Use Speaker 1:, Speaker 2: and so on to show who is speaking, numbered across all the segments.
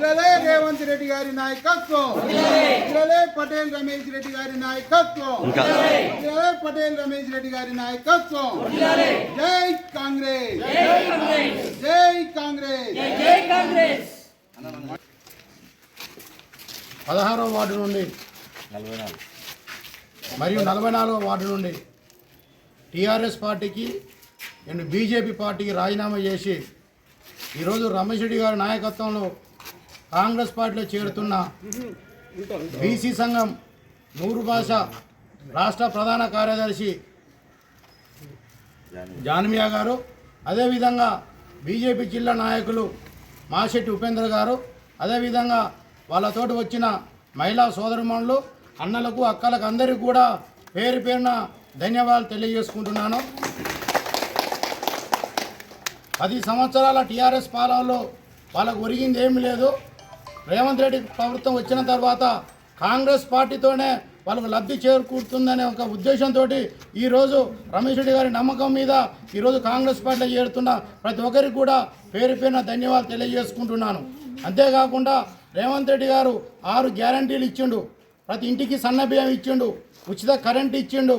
Speaker 1: వదిలలే రేవంత్ రెడ్డి గారి నాయకత్వం. వదిలలే పటేల్ రమేష్ రెడ్డి గారి నాయకత్వం.
Speaker 2: ఇంకా.
Speaker 1: వదిలలే పటేల్ రమేష్ రెడ్డి గారి నాయకత్వం. జై కాంగ్రెస్. జై కాంగ్రెస్.
Speaker 3: పదహారవ వార్డు నుండి. మరియు నలభై నాలుగవ వార్డు నుండి. టీఆర్ఎస్ పార్టీకి నేను బీజేపీ పార్టీకి రాజీనామా చేసి ఈరోజు రమేష్ రెడ్డి గారి నాయకత్వంలో కాంగ్రెస్ పార్టీలో చేరుతున్న బీసీ సంఘం నూరు భాష రాష్ట్ర ప్రధాన కార్యదర్శి జాన్మియా గారు అదేవిధంగా బీజేపీ జిల్లా నాయకులు మాశెట్టి ఉపేంద్ర గారు అదేవిధంగా వాళ్ళతోటి వచ్చిన మహిళా సోదరుమణులు అన్నలకు అక్కలకు అందరికీ కూడా పేరు పేరున ధన్యవాదాలు తెలియజేసుకుంటున్నాను. పది సంవత్సరాల టీఆర్ఎస్ పాలనలో వాళ్ళకు ఒరిగింది ఏమి లేదు. రేవంత్ రెడ్డి ప్రభుత్వం వచ్చిన తర్వాత కాంగ్రెస్ పార్టీతోనే వాళ్ళకు లబ్ధి చేకూరుతుందనే ఒక ఉద్దేశంతో ఈరోజు రమేష్ రెడ్డి గారి నమ్మకం మీద ఈరోజు కాంగ్రెస్ పార్టీలో చేరుతున్న ప్రతి ఒక్కరికి కూడా పేరు పేరున ధన్యవాదాలు తెలియజేసుకుంటున్నాను. అంతేకాకుండా రేవంత్ రెడ్డి గారు ఆరు గ్యారంటీలు ఇచ్చిండు. ప్రతి ఇంటికి సన్న బియ్యం ఇచ్చిండు. ఉచిత కరెంట్ ఇచ్చిండు.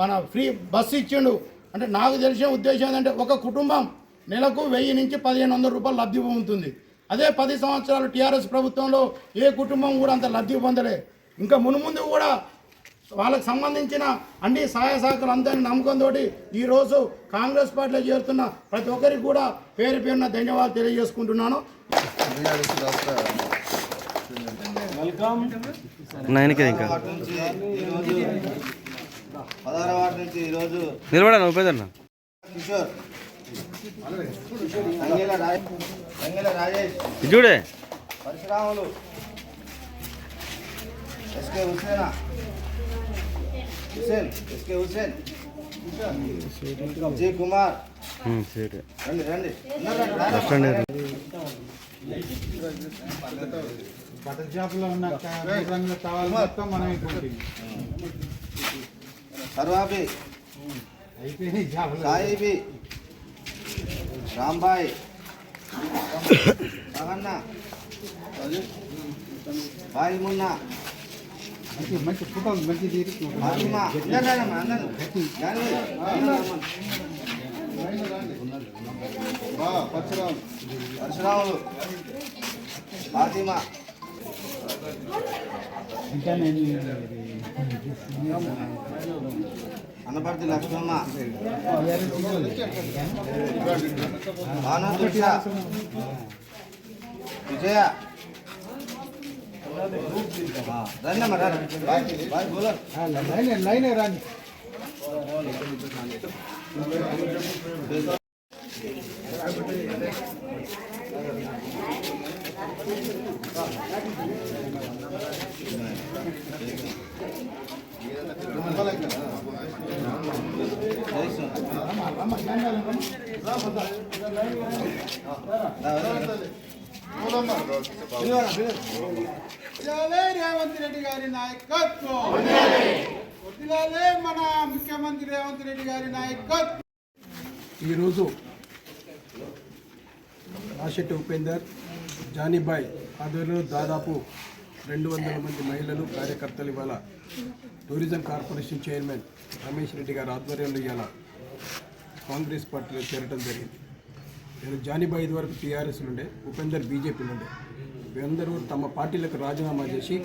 Speaker 3: మన ఫ్రీ బస్సు ఇచ్చిండు. అంటే నాకు తెలిసిన ఉద్దేశం ఏంటంటే ఒక కుటుంబం నెలకు వెయ్యి నుంచి పదిహేను వందల రూపాయలు లబ్ధి పొందుతుంది. అదే పది సంవత్సరాలు టీఆర్ఎస్ ప్రభుత్వంలో ఏ కుటుంబం కూడా అంత లబ్ధి పొందలే. ఇంకా మునుముందు కూడా వాళ్ళకి సంబంధించిన అన్ని సహాయ సహకారాలు అందరినీ నమ్మకంతో ఈరోజు కాంగ్రెస్ పార్టీలో చేరుతున్న ప్రతి ఒక్కరికి కూడా పేరు పేరున ధన్యవాదాలు తెలియజేసుకుంటున్నాను.
Speaker 2: నైన్కే ఇంకా.
Speaker 4: వార్డు నుంచి ఈరోజు పదహారు వార్డు నుంచి ఈరోజు
Speaker 2: నిలబడాను ఉపేదన్న
Speaker 4: కిషోర్. రంగేల రాజేష్.
Speaker 2: చూడే.
Speaker 4: Parasuramulu. SK Husena Hussain SK Hussain
Speaker 2: G Kumar.
Speaker 4: రండి రండి.
Speaker 1: బట్టల షాపులో ఉన్న రంగుల మొత్తం మనం
Speaker 4: సర్వాబి
Speaker 1: అయిపోయినాయి
Speaker 4: సాయిబి. రాంబాయ్. రవణ బాయి మున్నా
Speaker 1: మంచి మంచి ఫోటోలు మంచి తీరుతున్నాం
Speaker 4: ఫాతిమా అందరమ్మా అందరూ జాన్వి
Speaker 1: పరశురాం
Speaker 4: పరశురాములు ఫాతిమా
Speaker 1: ఇంకా నేను
Speaker 4: అనపర్తి లక్ష్మమ్మ భాను దుర్ష విజయ రండమ్మ రండి బాయ్ బాయ్ బోలో
Speaker 1: లైన్ లైన్ రాని వదిలాలే రేవంత్ రెడ్డి గారి నాయకత్వం వదిలాలే మన ముఖ్యమంత్రి రేవంత్ రెడ్డి గారి నాయకత్వం
Speaker 5: ఈరోజు ఆశెట్టి ఉపేందర్ జానీబాయ్ ఆధ్వర్యంలో దాదాపు రెండు వందల మంది మహిళలు కార్యకర్తలు ఇవాళ tourism corporation chairman Ramesh Reddy గారి ఆధ్వర్యంలో ఇవాళ కాంగ్రెస్ పార్టీలో చేరటం జరిగింది. నేను జానీబాయి ఇదివరకు టీఆర్ఎస్ నుండే ఉపేందర్ బీజేపీ నుండే. వీరందరూ తమ పార్టీలకు రాజీనామా చేసి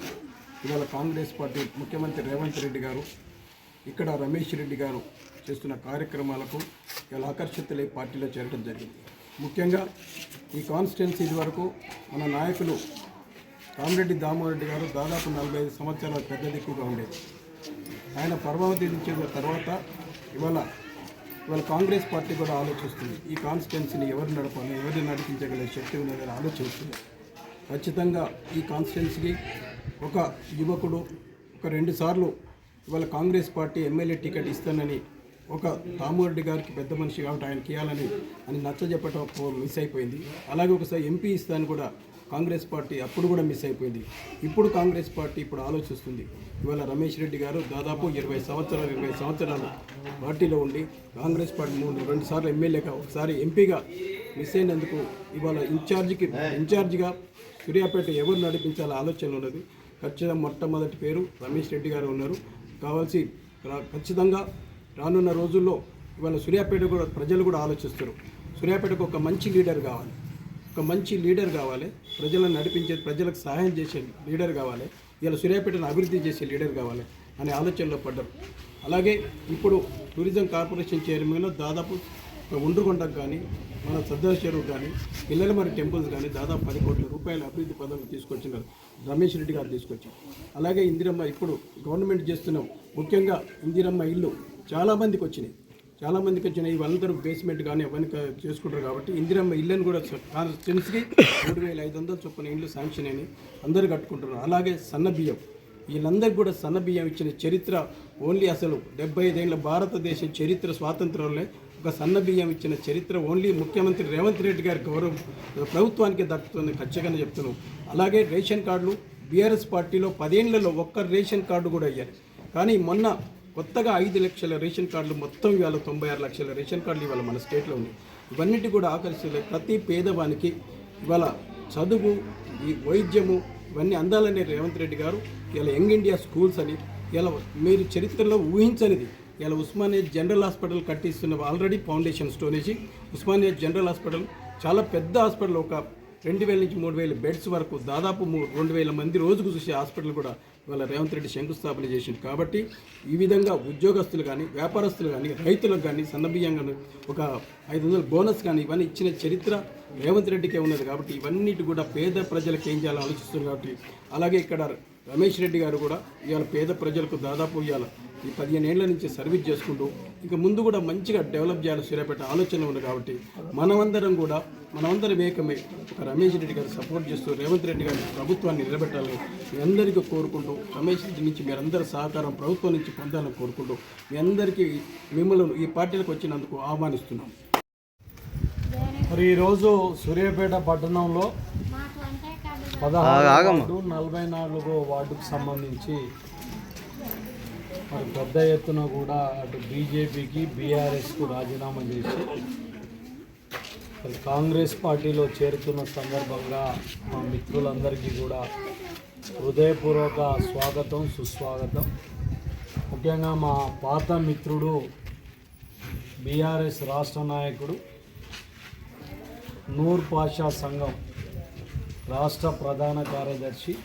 Speaker 5: ఇవాళ కాంగ్రెస్ పార్టీ ముఖ్యమంత్రి రేవంత్ రెడ్డి గారు ఇక్కడ రమేష్ రెడ్డి గారు చేస్తున్న కార్యక్రమాలకు ఇలా ఆకర్షితులై పార్టీలో చేరడం జరిగింది. ముఖ్యంగా ఈ కాన్స్టిట్యున్సీ వరకు మన నాయకులు రామరెడ్డి దామోరెడ్డి గారు దాదాపు నలభై ఐదు సంవత్సరాల పెద్ద దిక్కుగా ఉండేది. ఆయన పరమావధి చేసిన తర్వాత ఇవాళ ఇవాళ కాంగ్రెస్ పార్టీ కూడా ఆలోచిస్తుంది. ఈ కాన్స్టిట్యున్సీని ఎవరు నడపాలి ఎవరిని నడిపించగల శక్తి ఉన్నదని ఆలోచిస్తుంది. ఖచ్చితంగా ఈ కాన్స్టిట్యున్సీకి ఒక యువకుడు ఒక రెండు సార్లు ఇవాళ కాంగ్రెస్ పార్టీ ఎమ్మెల్యే టికెట్ ఇస్తానని ఒక రామరెడ్డి గారికి పెద్ద మనిషి కాబట్టి ఆయనకి ఇవ్వాలని అని నచ్చజెప్పటం మిస్ అయిపోయింది. అలాగే ఒకసారి ఎంపీ ఇస్తాను కూడా కాంగ్రెస్ పార్టీ అప్పుడు కూడా మిస్ అయిపోయింది. ఇప్పుడు కాంగ్రెస్ పార్టీ ఇప్పుడు ఆలోచిస్తుంది. ఇవాళ రమేష్ రెడ్డి గారు దాదాపు ఇరవై సంవత్సరాలు ఇరవై సంవత్సరాలు పార్టీలో ఉండి కాంగ్రెస్ పార్టీ మూడు రెండు సార్లు ఎమ్మెల్యేగా ఒకసారి ఎంపీగా మిస్ అయినందుకు ఇవాళ ఇన్ఛార్జికి ఇన్ఛార్జిగా సూర్యాపేట ఎవరు నడిపించాలో ఆలోచన ఉన్నది. ఖచ్చితంగా మొట్టమొదటి పేరు రమేష్ రెడ్డి గారు ఉన్నారు. కావాల్సి రా- ఖచ్చితంగా రానున్న రోజుల్లో ఇవాళ సూర్యాపేట కూడా ప్రజలు కూడా ఆలోచిస్తారు. సూర్యాపేటకు ఒక మంచి లీడర్ కావాలి. ఒక మంచి లీడర్ కావాలి. ప్రజలను నడిపించే ప్రజలకు సహాయం చేసే లీడర్ కావాలి. ఇలా సూర్యాపేటను అభివృద్ధి చేసే లీడర్ కావాలి అనే ఆలోచనలో పడ్డారు అలాగే ఇప్పుడు టూరిజం కార్పొరేషన్ చైర్మన్లో దాదాపు ఒక ఉండ్రుగొండకు కానీ మన సద్దర చెరువు కానీ పిల్లలమరి టెంపుల్స్ కానీ దాదాపు పది కోట్ల రూపాయల అభివృద్ధి పథకం తీసుకొచ్చినారు. రమేష్ రెడ్డి గారు తీసుకొచ్చి అలాగే ఇందిరమ్మ ఇప్పుడు గవర్నమెంట్ చేస్తున్నాం ముఖ్యంగా ఇందిరమ్మ ఇల్లు చాలామందికి వచ్చినాయి. చాలామందికి వచ్చిన ఇవందరూ బేస్మెంట్ కానీ అవన్నీ చేసుకుంటారు కాబట్టి ఇందిరమ్మ ఇళ్ళని కూడా కాన్స్టిట్యున్సీకి మూడు వేల ఐదు వందలు చొప్పున ఇల్లు శాంక్షన్ అయినాయి. అందరూ కట్టుకుంటున్నారు. అలాగే సన్న బియ్యం. వీళ్ళందరికీ కూడా సన్న బియ్యం ఇచ్చిన చరిత్ర ఓన్లీ అసలు డెబ్బై ఐదేళ్ళ భారతదేశ చరిత్ర స్వాతంత్రంలో ఒక సన్న బియ్యం ఇచ్చిన చరిత్ర ఓన్లీ ముఖ్యమంత్రి రేవంత్ రెడ్డి గారి గౌరవం ప్రభుత్వానికి దక్కుతుంది ఖచ్చితంగా చెప్తున్నాం. అలాగే రేషన్ కార్డులు బీఆర్ఎస్ పార్టీలో పదేళ్ళలో ఒక్క రేషన్ కార్డు కూడా అయ్యారు కానీ మొన్న కొత్తగా ఐదు లక్షల రేషన్ కార్డులు మొత్తం ఇవాళ తొంభై ఆరు లక్షల రేషన్ కార్డులు ఇవాళ మన స్టేట్లో ఉన్నాయి. ఇవన్నిటి కూడా ఆకర్షించలే ప్రతి పేదవానికి ఇవాళ చదువు ఈ వైద్యము ఇవన్నీ అందాలనే రేవంత్ రెడ్డి గారు ఇలా యంగ్ ఇండియా స్కూల్స్ అని ఇలా మీరు చరిత్రలో ఊహించనిది ఇలా ఉస్మానియా జనరల్ హాస్పిటల్ కట్టిస్తున్న ఆల్రెడీ ఫౌండేషన్ స్టోనేజ్ ఉస్మానియా జనరల్ హాస్పిటల్ చాలా పెద్ద హాస్పిటల్ ఒక రెండు వేల నుంచి మూడు వేల బెడ్స్ వరకు దాదాపు మూడు రెండు వేల మంది రోజుకు చూసే హాస్పిటల్ కూడా ఇవాళ రేవంత్ రెడ్డి శంకుస్థాపన చేసింది కాబట్టి ఈ విధంగా ఉద్యోగస్తులు కానీ వ్యాపారస్తులు కానీ రైతులకు కానీ సన్నబియ్యం కానీ ఒక ఐదు వందల బోనస్ కానీ ఇవన్నీ ఇచ్చిన చరిత్ర రేవంత్ రెడ్డికే ఉన్నది. కాబట్టి ఇవన్నిటి కూడా పేద ప్రజలకు ఏం చేయాలో ఆలోచిస్తున్నారు కాబట్టి అలాగే ఇక్కడ రమేష్ రెడ్డి గారు కూడా ఇవాళ పేద ప్రజలకు దాదాపు ఇవాళ ఈ పదిహేను ఏళ్ళ నుంచి సర్వీస్ చేసుకుంటూ ఇంకా ముందు కూడా మంచిగా డెవలప్ చేయాలి సూర్యాపేట ఆలోచన ఉంది కాబట్టి మనమందరం కూడా మనమందరం ఏకమై ఒక రమేష్ రెడ్డి గారు సపోర్ట్ చేస్తూ రేవంత్ రెడ్డి గారి ప్రభుత్వాన్ని నిలబెట్టాలని మీ అందరికీ కోరుకుంటూ రమేష్ రెడ్డి నుంచి మీరందరి సహకారం ప్రభుత్వం నుంచి పొందాలని కోరుకుంటూ మీ అందరికీ మిమ్మల్ని ఈ పార్టీలకు వచ్చినందుకు ఆహ్వానిస్తున్నాం.
Speaker 6: మరి ఈరోజు సూర్యాపేట పట్టణంలో పదహారు నలభై నాలుగో వార్డుకు సంబంధించి మరి పెద్ద ఎత్తున కూడా అటు బీజేపీకి బీఆర్ఎస్కు రాజీనామా చేసి కాంగ్రెస్ పార్టీలో చేరుతున్న సందర్భంగా మా మిత్రులందరికీ కూడా హృదయపూర్వక స్వాగతం సుస్వాగతం. ముఖ్యంగా మా పాత మిత్రుడు బీఆర్ఎస్ రాష్ట్ర నాయకుడు నూర్ పాషా సంఘం రాష్ట్ర ప్రధాన కార్యదర్శి.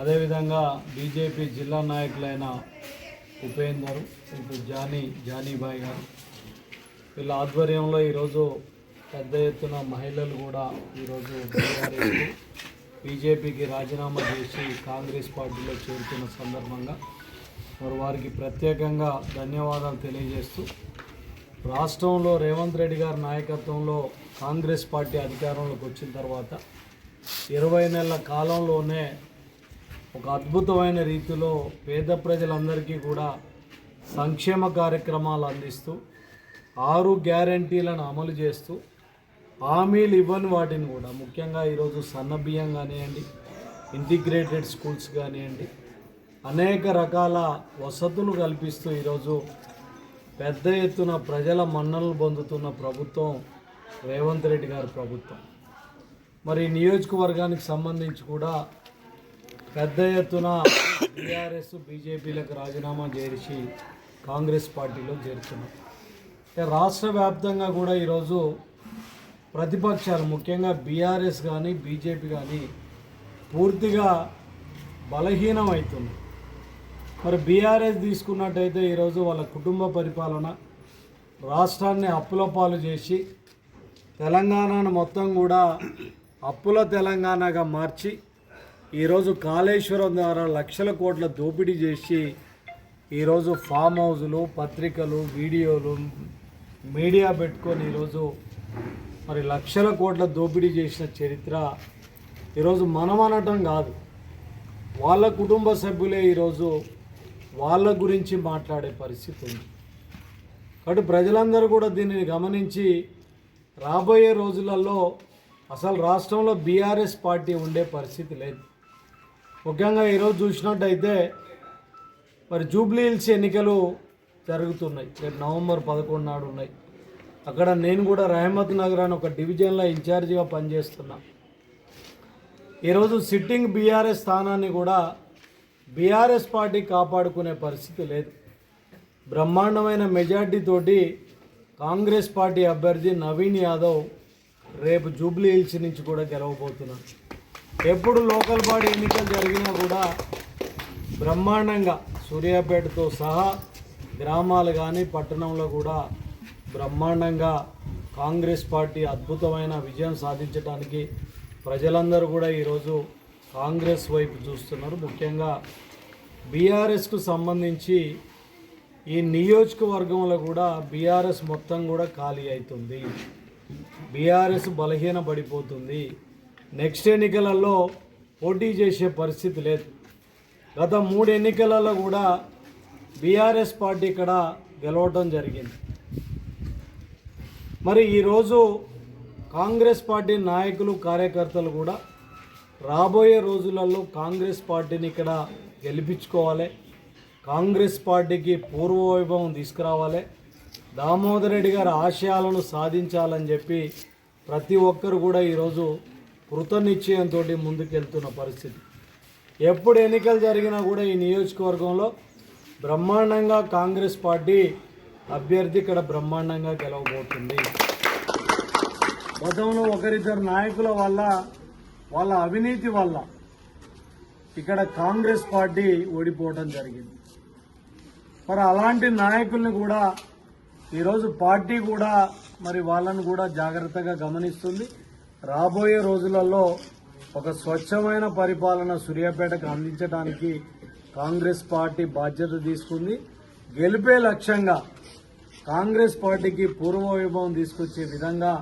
Speaker 6: అదేవిధంగా బీజేపీ జిల్లా నాయకులైన ఉపేందరు ఇప్పుడు జానీ జానీబాయ్ గారు. వీళ్ళ ఆధ్వర్యంలో ఈరోజు పెద్ద ఎత్తున మహిళలు కూడా ఈరోజు బీజేపీకి రాజీనామా చేసి కాంగ్రెస్ పార్టీలో చేరుతున్న సందర్భంగా మరి వారికి ప్రత్యేకంగా ధన్యవాదాలు తెలియజేస్తూ రాష్ట్రంలో రేవంత్ రెడ్డి గారి నాయకత్వంలో కాంగ్రెస్ పార్టీ అధికారంలోకి వచ్చిన తర్వాత ఇరవై నెలల కాలంలోనే ఒక అద్భుతమైన రీతిలో పేద ప్రజలందరికీ కూడా సంక్షేమ కార్యక్రమాలు అందిస్తూ ఆరు గ్యారంటీలను అమలు చేస్తూ హామీలు ఇవ్వని వాటిని కూడా ముఖ్యంగా ఈరోజు సన్న బియ్యం కానివ్వండి ఇంటిగ్రేటెడ్ స్కూల్స్ కానివ్వండి అనేక రకాల వసతులు కల్పిస్తూ ఈరోజు పెద్ద ఎత్తున ప్రజల మన్ననలు పొందుతున్న ప్రభుత్వం రేవంత్ రెడ్డి గారి ప్రభుత్వం. మరి నియోజకవర్గానికి సంబంధించి కూడా పెద్ద ఎత్తున టీఆర్ఎస్ బీజేపీలకు రాజీనామా చేసి కాంగ్రెస్ పార్టీలో చేరుతున్నారు రాష్ట్ర వ్యాప్తంగా కూడా ఈరోజు ప్రతిపక్షాలు ముఖ్యంగా బీఆర్ఎస్ కానీ బీజేపీ కానీ పూర్తిగా బలహీనం అవుతుంది మరి బీఆర్ఎస్ తీసుకున్నట్టయితే ఈరోజు వాళ్ళ కుటుంబ పరిపాలన రాష్ట్రాన్ని అప్పుల పాలు చేసి తెలంగాణను మొత్తం కూడా అప్పుల తెలంగాణగా మార్చి ఈరోజు కాళేశ్వరం ద్వారా లక్షల కోట్ల దోపిడీ చేసి ఈరోజు ఫామ్ హౌజులు పత్రికలు వీడియోలు మీడియా పెట్టుకొని ఈరోజు మరి లక్షల కోట్ల దోపిడీ చేసిన చరిత్ర ఈరోజు మనం అనటం కాదు. వాళ్ళ కుటుంబ సభ్యులే ఈరోజు వాళ్ళ గురించి మాట్లాడే పరిస్థితి ఉంది. కాబట్టి ప్రజలందరూ కూడా దీనిని గమనించి రాబోయే రోజులలో అసలు రాష్ట్రంలో బీఆర్ఎస్ పార్టీ ఉండే పరిస్థితి లేదు. ముఖ్యంగా ఈరోజు చూసినట్టయితే మరి జూబ్లీ హిల్స్ ఎన్నికలు జరుగుతున్నాయి. రేపు నవంబర్ పదకొండు నాడు ఉన్నాయి. అక్కడ నేను కూడా రహమత్ నగర్ అని ఒక డివిజన్లో ఇన్ఛార్జిగా పనిచేస్తున్నా. ఈరోజు సిట్టింగ్ బీఆర్ఎస్ స్థానాన్ని కూడా బీఆర్ఎస్ పార్టీ కాపాడుకునే పరిస్థితి లేదు. బ్రహ్మాండమైన మెజార్టీతోటి కాంగ్రెస్ పార్టీ అభ్యర్థి నవీన్ యాదవ్ రేపు జూబ్లీ హిల్స్ నుంచి కూడా గెలవబోతున్నారు. ఎప్పుడు లోకల్ బాడీ ఎన్నికలు జరిగినా కూడా బ్రహ్మాండంగా సూర్యాపేటతో సహా గ్రామాలు కానీ పట్టణంలో కూడా బ్రహ్మాండంగా కాంగ్రెస్ పార్టీ అద్భుతమైన విజయం సాధించడానికి ప్రజలందరూ కూడా ఈరోజు కాంగ్రెస్ వైపు చూస్తున్నారు. ముఖ్యంగా బీఆర్ఎస్కు సంబంధించి ఈ నియోజకవర్గంలో కూడా బీఆర్ఎస్ మొత్తం కూడా ఖాళీ అవుతుంది బీఆర్ఎస్ బలహీన పడిపోతుంది నెక్స్ట్ ఎన్నికలలో పోటీ చేసే పరిస్థితి లేదు. గత మూడు ఎన్నికలలో కూడా బీఆర్ఎస్ పార్టీ ఇక్కడ గెలవడం జరిగింది. మరి ఈరోజు కాంగ్రెస్ పార్టీ నాయకులు కార్యకర్తలు కూడా రాబోయే రోజులలో కాంగ్రెస్ పార్టీని ఇక్కడ గెలిపించుకోవాలి. కాంగ్రెస్ పార్టీకి పూర్వవైభవం తీసుకురావాలి. దామోదర్ రెడ్డి గారి ఆశయాలను సాధించాలని చెప్పి ప్రతి ఒక్కరు కూడా ఈరోజు కృతనిశ్చయంతో ముందుకెళ్తున్న పరిస్థితి. ఎప్పుడు ఎన్నికలు జరిగినా కూడా ఈ నియోజకవర్గంలో బ్రహ్మాండంగా కాంగ్రెస్ పార్టీ అభ్యర్థి ఇక్కడ బ్రహ్మాండంగా గెలవబోతుంది. గతంలో ఒకరిద్దరు నాయకుల వల్ల వాళ్ళ అవినీతి వల్ల ఇక్కడ కాంగ్రెస్ పార్టీ ఓడిపోవడం జరిగింది. మరి అలాంటి నాయకుల్ని కూడా ఈరోజు పార్టీ కూడా మరి వాళ్ళను కూడా జాగ్రత్తగా గమనిస్తుంది. రాబోయే రోజులలో ఒక స్వచ్ఛమైన పరిపాలన సూర్యాపేటకు అందించడానికి కాంగ్రెస్ పార్టీ బాధ్యత తీసుకుంది. గెలిపే లక్ష్యంగా కాంగ్రెస్ పార్టీకి పూర్వవైభవం తీసుకొచ్చే విధంగా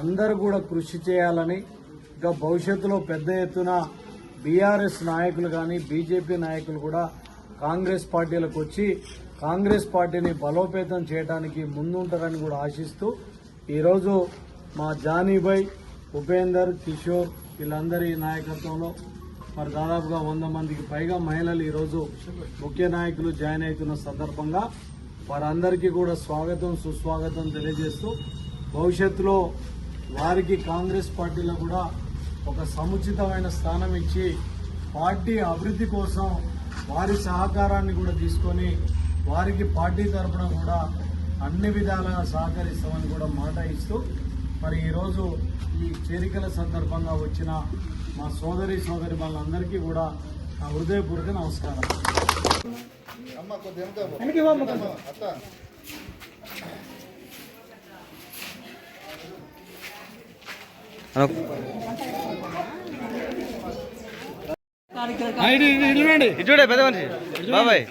Speaker 6: అందరూ కూడా కృషి చేయాలని ఇంకా భవిష్యత్తులో పెద్ద ఎత్తున బీఆర్ఎస్ నాయకులు కానీ బీజేపీ నాయకులు కూడా కాంగ్రెస్ పార్టీలకు వచ్చి కాంగ్రెస్ పార్టీని బలోపేతం చేయడానికి ముందుంటారని కూడా ఆశిస్తూ ఈరోజు మా జానీభాయ్ ఉపేందర్ కిషోర్ వీళ్ళందరి నాయకత్వంలో మరి దాదాపుగా వంద మందికి పైగా మహిళలు ఈరోజు ముఖ్య నాయకులు జాయిన్ అవుతున్న సందర్భంగా వారందరికీ కూడా స్వాగతం సుస్వాగతం తెలియజేస్తూ భవిష్యత్తులో వారికి కాంగ్రెస్ పార్టీలో కూడా ఒక సముచితమైన స్థానం ఇచ్చి పార్టీ అభివృద్ధి కోసం వారి సహకారాన్ని కూడా తీసుకొని వారికి పార్టీ తరఫున కూడా అన్ని విధాలుగా సహకరిస్తామని కూడా మాట ఇస్తూ మరి ఈరోజు ఈ చేరికల సందర్భంగా వచ్చిన మా సోదరి సోదరి వాళ్ళందరికీ కూడా నా హృదయపూర్వక నమస్కారం.
Speaker 2: చూడే పెద్ద మనిషి. బాబాయ్.